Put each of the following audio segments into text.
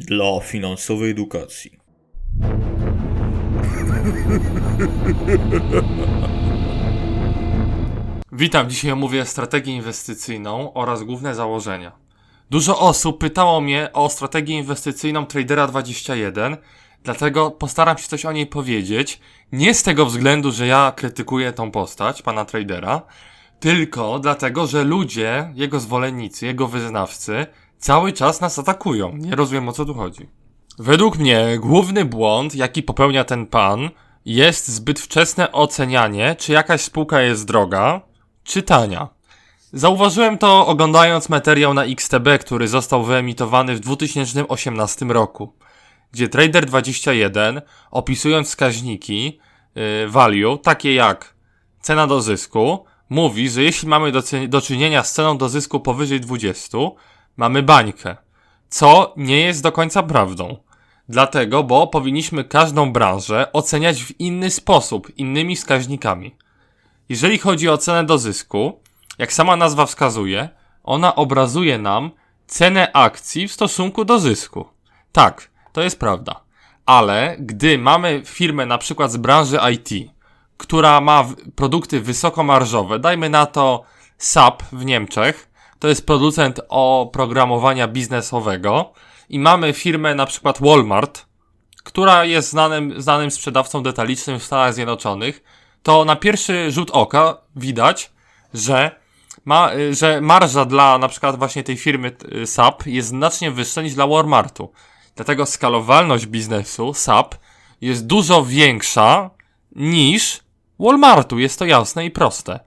dla finansowej edukacji. Witam, dzisiaj omówię strategię inwestycyjną oraz główne założenia. Dużo osób pytało mnie o strategię inwestycyjną Tradera 21, dlatego postaram się coś o niej powiedzieć. Nie z tego względu, że ja krytykuję tą postać, pana Tradera, tylko dlatego, że ludzie, jego zwolennicy, jego wyznawcy, cały czas nas atakują. Nie rozumiem o co tu chodzi. Według mnie główny błąd, jaki popełnia ten pan, jest zbyt wczesne ocenianie, czy jakaś spółka jest droga, czy tania. Zauważyłem to oglądając materiał na XTB, który został wyemitowany w 2018 roku, gdzie Trader21, opisując wskaźniki yy, value, takie jak cena do zysku, mówi, że jeśli mamy do, do czynienia z ceną do zysku powyżej 20, mamy bańkę, co nie jest do końca prawdą. Dlatego, bo powinniśmy każdą branżę oceniać w inny sposób, innymi wskaźnikami. Jeżeli chodzi o cenę do zysku, jak sama nazwa wskazuje, ona obrazuje nam cenę akcji w stosunku do zysku. Tak, to jest prawda. Ale gdy mamy firmę na przykład z branży IT, która ma produkty wysokomarżowe, dajmy na to SAP w Niemczech, to jest producent oprogramowania biznesowego i mamy firmę na przykład Walmart, która jest znanym, znanym sprzedawcą detalicznym w Stanach Zjednoczonych, to na pierwszy rzut oka widać, że, ma, że marża dla na przykład właśnie tej firmy SAP jest znacznie wyższa niż dla Walmartu. Dlatego skalowalność biznesu SAP jest dużo większa niż Walmartu. Jest to jasne i proste.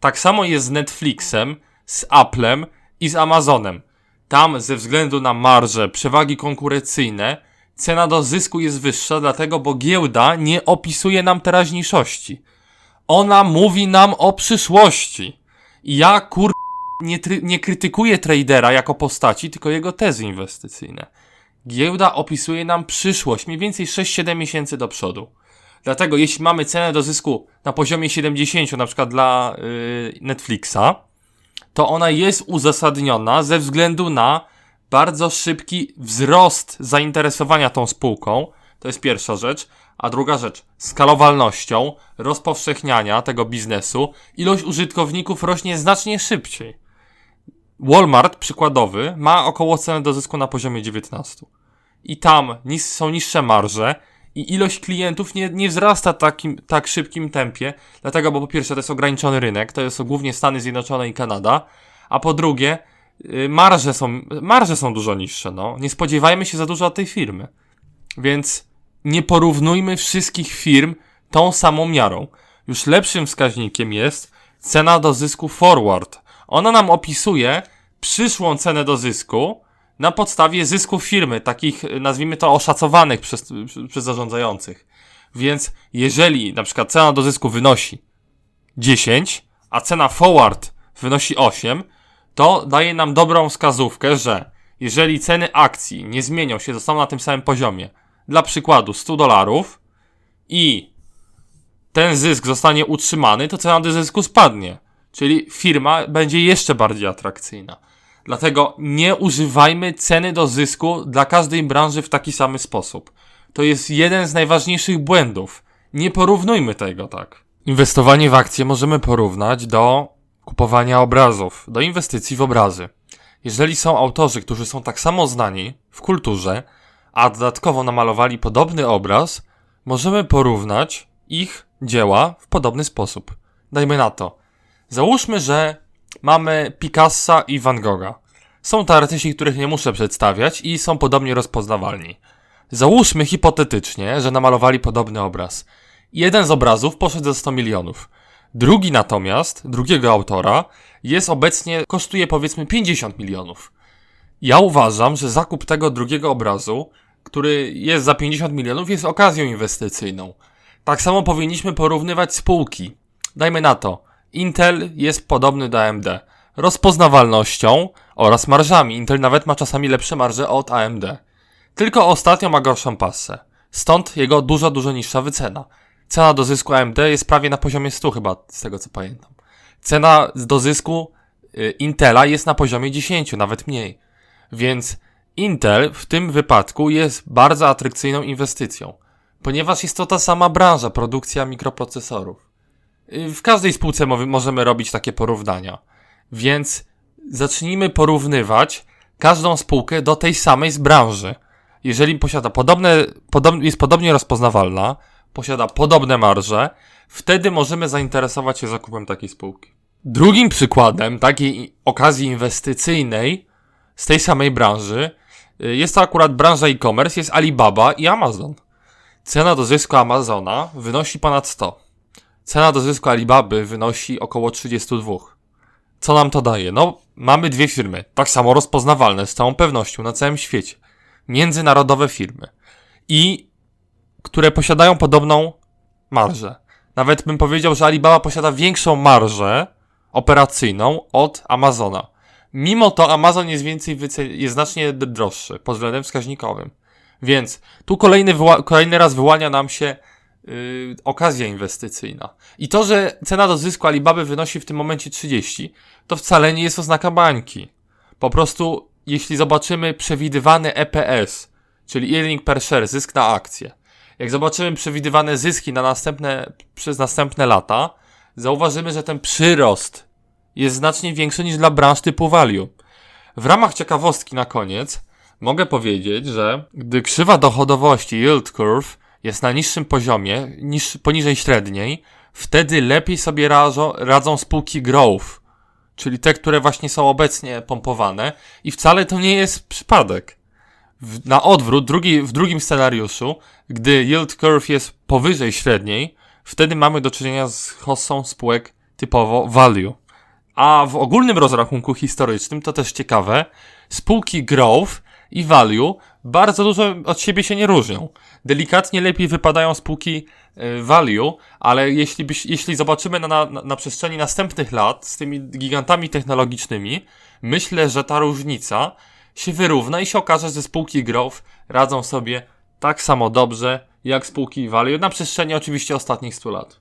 Tak samo jest z Netflixem, z Applem i z Amazonem. Tam ze względu na marże, przewagi konkurencyjne, cena do zysku jest wyższa, dlatego bo giełda nie opisuje nam teraźniejszości. Ona mówi nam o przyszłości. Ja kur... Nie, nie krytykuję tradera jako postaci, tylko jego tezy inwestycyjne. Giełda opisuje nam przyszłość, mniej więcej 6-7 miesięcy do przodu. Dlatego jeśli mamy cenę do zysku na poziomie 70, na przykład dla yy, Netflixa, to ona jest uzasadniona ze względu na bardzo szybki wzrost zainteresowania tą spółką. To jest pierwsza rzecz. A druga rzecz, skalowalnością rozpowszechniania tego biznesu, ilość użytkowników rośnie znacznie szybciej. Walmart, przykładowy, ma około cenę do zysku na poziomie 19. I tam są niższe marże i ilość klientów nie, nie wzrasta takim, tak szybkim tempie, dlatego, bo po pierwsze to jest ograniczony rynek, to jest głównie Stany Zjednoczone i Kanada, a po drugie y, marże są, marże są dużo niższe, no. Nie spodziewajmy się za dużo od tej firmy. Więc nie porównujmy wszystkich firm tą samą miarą. Już lepszym wskaźnikiem jest cena do zysku forward. Ona nam opisuje przyszłą cenę do zysku na podstawie zysków firmy, takich y, nazwijmy to oszacowanych przez, przez zarządzających. Więc jeżeli na przykład cena do zysku wynosi 10, a cena forward wynosi 8, to daje nam dobrą wskazówkę, że jeżeli ceny akcji nie zmienią się, zostaną na tym samym poziomie, dla przykładu 100 dolarów i ten zysk zostanie utrzymany, to cena do zysku spadnie. Czyli firma będzie jeszcze bardziej atrakcyjna. Dlatego nie używajmy ceny do zysku dla każdej branży w taki sam sposób. To jest jeden z najważniejszych błędów. Nie porównujmy tego tak. Inwestowanie w akcje możemy porównać do kupowania obrazów, do inwestycji w obrazy. Jeżeli są autorzy, którzy są tak samo znani w kulturze, a dodatkowo namalowali podobny obraz, możemy porównać ich dzieła w podobny sposób. Dajmy na to. Załóżmy, że mamy Picassa i Van Gogha. Są to artyści, których nie muszę przedstawiać i są podobnie rozpoznawalni. Załóżmy hipotetycznie, że namalowali podobny obraz. Jeden z obrazów poszedł za 100 milionów. Drugi natomiast, drugiego autora, jest obecnie, kosztuje powiedzmy 50 milionów. Ja uważam, że zakup tego drugiego obrazu, który jest za 50 milionów, jest okazją inwestycyjną. Tak samo powinniśmy porównywać spółki. Dajmy na to. Intel jest podobny do AMD. Rozpoznawalnością oraz marżami. Intel nawet ma czasami lepsze marże od AMD. Tylko ostatnio ma gorszą passę. Stąd jego dużo, dużo niższa wycena. Cena do zysku AMD jest prawie na poziomie 100 chyba, z tego co pamiętam. Cena do zysku y, Intela jest na poziomie 10, nawet mniej. Więc Intel w tym wypadku jest bardzo atrakcyjną inwestycją, ponieważ jest to ta sama branża, produkcja mikroprocesorów. Y, W każdej spółce mo- możemy robić takie porównania. Więc zacznijmy porównywać każdą spółkę do tej samej z branży. Jeżeli posiada podobne, podob, jest podobnie rozpoznawalna, posiada podobne marże, wtedy możemy zainteresować się zakupem takiej spółki. Drugim przykładem takiej okazji inwestycyjnej z tej samej branży y, jest to akurat branża e-commerce, jest Alibaba i Amazon. Cena do zysku Amazona wynosi ponad 100. Cena do zysku Alibaby wynosi około 32. Co nam to daje? No, mamy dwie firmy, tak samo rozpoznawalne z całą pewnością na całym świecie. Międzynarodowe firmy. I które posiadają podobną marżę. Nawet bym powiedział, że Alibaba posiada większą marżę operacyjną od Amazona. Mimo to Amazon jest więcej jest znacznie droższy pod względem wskaźnikowym. Więc tu kolejny, kolejny raz wyłania nam się yy, okazja inwestycyjna. I to, że cena do zysku Alibaby wynosi w tym momencie 30, to wcale nie jest oznaka bańki. Po prostu, jeśli zobaczymy przewidywany EPS, czyli earning per share, zysk na akcję, jak zobaczymy przewidywane zyski na następne, przez następne lata, zauważymy, że ten przyrost jest znacznie większy niż dla branż typu value. W ramach ciekawostki na koniec mogę powiedzieć, że gdy krzywa dochodowości yield curve jest na niższym poziomie, niż poniżej średniej, wtedy lepiej sobie radzą, radzą spółki growth, czyli te, które właśnie są obecnie pompowane i wcale to nie jest przypadek. W, na odwrót, drugi, w drugim scenariuszu, gdy yield curve jest powyżej średniej, wtedy mamy do czynienia z hossą spółek typowo value. A w ogólnym rozrachunku historycznym, to też ciekawe, spółki growth i value bardzo dużo od siebie się nie różnią. Delikatnie lepiej wypadają spółki y, value, ale jeśli, byś, jeśli zobaczymy na, na, na przestrzeni następnych lat z tymi gigantami technologicznymi, myślę, że ta różnica się wyrówna i się okaże, że spółki growth radzą sobie tak samo dobrze jak spółki value na przestrzeni oczywiście ostatnich 100 lat.